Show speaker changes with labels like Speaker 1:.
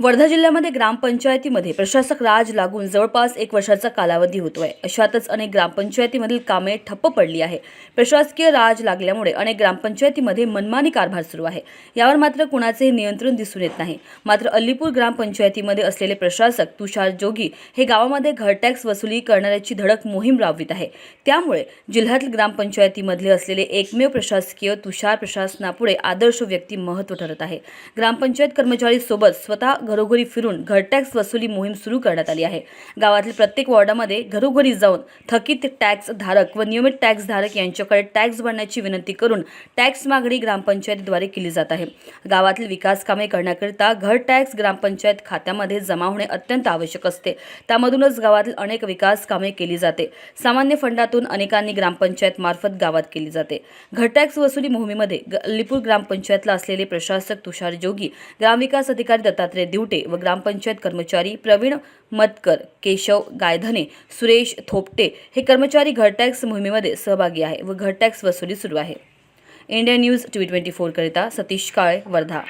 Speaker 1: वर्धा जिल्ह्यामध्ये ग्रामपंचायतीमध्ये प्रशासक राज लागून जवळपास एक वर्षाचा कालावधी होतोय. अशातच अनेक ग्रामपंचायतीमधील कामे ठप्प पडली आहे. प्रशासकीय राज लागल्यामुळे अनेक ग्रामपंचायतीमध्ये मनमानी कारभार सुरू आहे. यावर मात्र कुणाचेही नियंत्रण दिसून येत नाही. मात्र अल्लीपूर ग्रामपंचायतीमध्ये असलेले प्रशासक तुषार जोगी हे गावामध्ये घर टॅक्स वसुली करणाऱ्याची धडक मोहीम राबवित आहे. त्यामुळे जिल्ह्यातील ग्रामपंचायतीमधले असलेले एकमेव प्रशासकीय तुषार प्रशासनापुढे आदर्श व्यक्ती महत्त्व ठरत आहे. ग्रामपंचायत कर्मचारी सोबत स्वतः घरोघरी फिरून घर टॅक्स वसुली मोहीम सुरू करण्यात आली आहे. गावातील प्रत्येक वॉर्डामध्ये घरोघरी जाऊन थकीत टॅक्स धारक व नियमित टॅक्स धारक यांच्याकडे टॅक्स भरण्याची विनंती करून टॅक्स मागणी ग्रामपंचायतीद्वारे केली जात आहे. गावातील विकास कामे करण्याकरिता घर टॅक्स ग्रामपंचायत खात्यामध्ये जमा होणे अत्यंत आवश्यक असते. त्यामधूनच गावातील अनेक विकास कामे केली जाते. सामान्य फंडातून अनेकांनी ग्रामपंचायत मार्फत गावात केली जाते. घर टॅक्स वसुली मोहिमेमध्ये ग- अल्लीपूर ग्रामपंचायतला असलेले प्रशासक तुषार जोगी ग्रामविकास अधिकारी दत्तात्रय दिवटे व ग्रामपंचायत कर्मचारी प्रवीण मतकर केशव गायधने सुरेश थोपटे हे कर्मचारी घरटॅक्स मोहिमेमध्ये सहभागी आहे व घरटॅक्स वसुली सुरू आहे. India news T V twenty फोरकरिता Satish Kale Wardha.